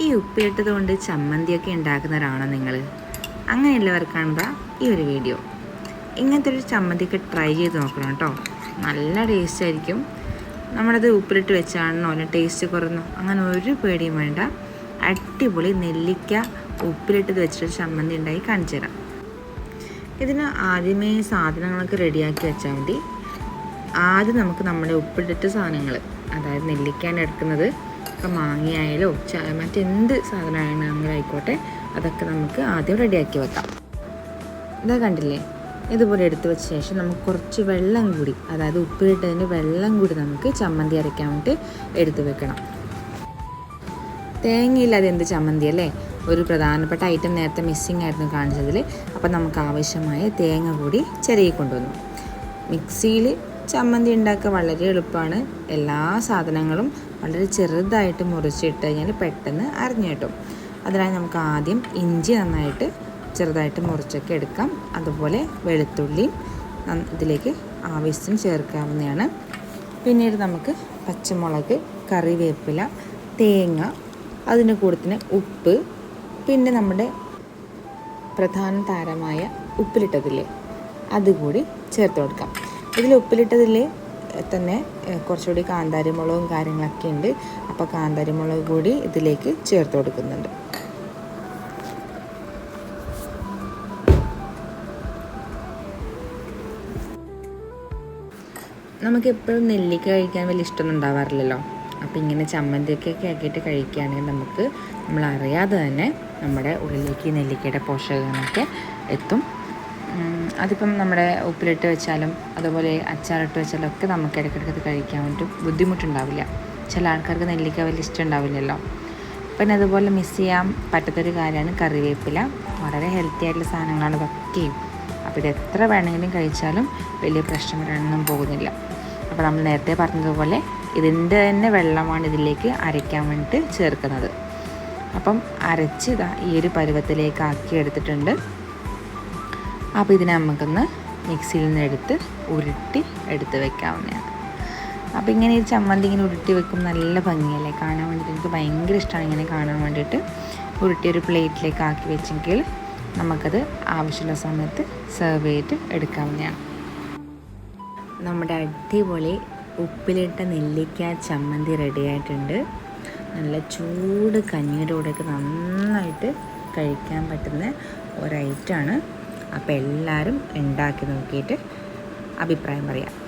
ഈ ഉപ്പിലിട്ടത് കൊണ്ട് ചമ്മന്തിയൊക്കെ ഉണ്ടാക്കുന്നവരാണോ നിങ്ങൾ അങ്ങനെയുള്ളവർക്കാണ് ദാ ഈ ഒരു വീഡിയോ. ഇങ്ങനത്തെ ഒരു ചമ്മന്തിയൊക്കെ ട്രൈ ചെയ്ത് നോക്കണം കേട്ടോ. നല്ല ടേസ്റ്റ് ആയിരിക്കും. നമ്മളത് ഉപ്പിലിട്ട് വെച്ചാണോ അല്ല ടേസ്റ്റ് കുറഞ്ഞോ? അങ്ങനെ ഒരു പേടിയും വേണ്ട. അടിപൊളി നെല്ലിക്ക ഉപ്പിലിട്ടത് വെച്ചിട്ട് ചമ്മന്തി ഉണ്ടായി കാണിച്ചു തരാം. ഇതിന് ആദ്യമേ സാധനങ്ങളൊക്കെ റെഡിയാക്കി വെച്ചാൽ മതി. ആദ്യം നമുക്ക് നമ്മുടെ ഉപ്പിലിട്ട സാധനങ്ങൾ അതായത് നെല്ലിക്കാൻ എടുക്കുന്നത്. ഇപ്പം മാങ്ങയായാലോ മറ്റെന്ത് സാധനമാണെങ്കിലായിക്കോട്ടെ അതൊക്കെ നമുക്ക് ആദ്യം റെഡിയാക്കി വെക്കാം. ഇതാ കണ്ടില്ലേ? ഇതുപോലെ എടുത്തു വെച്ച ശേഷം നമുക്ക് കുറച്ച് വെള്ളം കൂടി അതായത് ഉപ്പിലിട്ടതിന്റെ വെള്ളം കൂടി നമുക്ക് ചമ്മന്തി അരയ്ക്കാൻ വേണ്ടി എടുത്തു വെക്കണം. തേങ്ങയില്ലാതെ എന്ത് ചമ്മന്തി അല്ലേ? ഒരു പ്രധാനപ്പെട്ട ഐറ്റം നേരത്തെ മിസ്സിങ് ആയിരുന്നു കാണിച്ചതിൽ അപ്പം നമുക്ക് ആവശ്യമായ തേങ്ങ കൂടി ചെറിയ കൊണ്ടുവന്നു. മിക്സിയിൽ ചമ്മന്തി ഉണ്ടാക്കുക വളരെ എളുപ്പമാണ്. എല്ലാ സാധനങ്ങളും വളരെ ചെറുതായിട്ട് മുറിച്ചിട്ട് കഴിഞ്ഞാൽ പെട്ടെന്ന് അരിഞ്ഞു കിട്ടും. അതിനായി നമുക്ക് ആദ്യം ഇഞ്ചി നന്നായിട്ട് ചെറുതായിട്ട് മുറിച്ചൊക്കെ എടുക്കാം. അതുപോലെ വെളുത്തുള്ളി നന്ന- ഇതിലേക്ക് ആവശ്യത്തിന് ചേർക്കാവുന്നതാണ്. പിന്നീട് നമുക്ക് പച്ചമുളക് കറിവേപ്പില തേങ്ങ അതിന് കൂടത്തിന് ഉപ്പ് പിന്നെ നമ്മുടെ പ്രധാന താരമായ ഉപ്പിലിട്ടതില്ലേ അതുകൂടി ചേർത്ത് കൊടുക്കാം. ഇതിൽ ഉപ്പിലിട്ടതിൽ തന്നെ കുറച്ചുകൂടി കാന്താരി മുളകും കാര്യങ്ങളൊക്കെ ഉണ്ട്. അപ്പോൾ കാന്താരി മുളക് കൂടി ഇതിലേക്ക് ചേർത്ത് കൊടുക്കുന്നുണ്ട്. നമുക്ക് എപ്പോഴും നെല്ലിക്ക കഴിക്കാൻ വലിയ ഇഷ്ടമൊന്നും ഉണ്ടാവാറില്ലല്ലോ. അപ്പോൾ ഇങ്ങനെ ചമ്മന്തിയൊക്കെ ആക്കിയിട്ട് കഴിക്കുകയാണെങ്കിൽ നമുക്ക് നമ്മൾ അറിയാതെ തന്നെ നമ്മുടെ ഉള്ളിലേക്ക് നെല്ലിക്കയുടെ പോഷകങ്ങളൊക്കെ എത്തും. അതിപ്പം നമ്മുടെ ഉപ്പിലിട്ട് വെച്ചാലും അതുപോലെ അച്ചാറിട്ട് വെച്ചാലും ഒക്കെ നമുക്ക് ഇടയ്ക്കിടയ്ക്ക് കഴിക്കാൻ വേണ്ടി ബുദ്ധിമുട്ടുണ്ടാവില്ല. ചില ആൾക്കാർക്ക് നെല്ലിക്ക വലിയ ഇഷ്ടം ഉണ്ടാവില്ലല്ലോ പിന്നെ അതുപോലെ മിസ് ചെയ്യാൻ പറ്റാത്തൊരു കാര്യമാണ് കറിവേപ്പില. വളരെ ഹെൽത്തി ആയിട്ടുള്ള സാധനങ്ങളാണ് ഇതൊക്കെയും അപ്പോൾ ഇത് എത്ര വേണമെങ്കിലും കഴിച്ചാലും വലിയ പ്രശ്നം വരാനൊന്നും പോകുന്നില്ല. അപ്പോൾ നമ്മൾ നേരത്തെ പറഞ്ഞതുപോലെ ഇതിന്റെ തന്നെ വെള്ളമാണ് ഇതിലേക്ക് അരയ്ക്കാൻ വേണ്ടിയിട്ട് ചേർക്കുന്നത്. അപ്പം അരച്ച് ഈ ഒരു പരുവത്തിലേക്ക് ആക്കി എടുത്തിട്ടുണ്ട്. അപ്പോൾ ഇതിനെ നമുക്കൊന്ന് മിക്സിയിൽ നിന്ന് എടുത്ത് ഉരുട്ടി എടുത്ത് വെക്കാവുന്നതാണ്. അപ്പോൾ ഇങ്ങനെ ഈ ചമ്മന്തി ഇങ്ങനെ ഉരുട്ടി വെക്കും നല്ല ഭംഗിയല്ലേ? കാണാൻ വേണ്ടിയിട്ട് എനിക്ക് ഭയങ്കര ഇഷ്ടമാണ് ഇങ്ങനെ കാണാൻ വേണ്ടിയിട്ട്. ഉരുട്ടി ഒരു പ്ലേറ്റിലേക്ക് ആക്കി വെച്ചെങ്കിൽ നമുക്കത് ആവശ്യമുള്ള സമയത്ത് സെർവ് ചെയ്തിട്ട് എടുക്കാവുന്നതാണ്. നമ്മുടെ അടിപൊളി ഉപ്പിലിട്ട നെല്ലിക്ക ചമ്മന്തി റെഡിയായിട്ടുണ്ട് നല്ല ചൂട് കഞ്ഞിയുടെ കൂടെയൊക്കെ നന്നായിട്ട് കഴിക്കാൻ പറ്റുന്ന ഒരൈറ്റമാണ് അപ്പോൾ എല്ലാവരും ഉണ്ടാക്കി നോക്കിയിട്ട് അഭിപ്രായം പറയാം.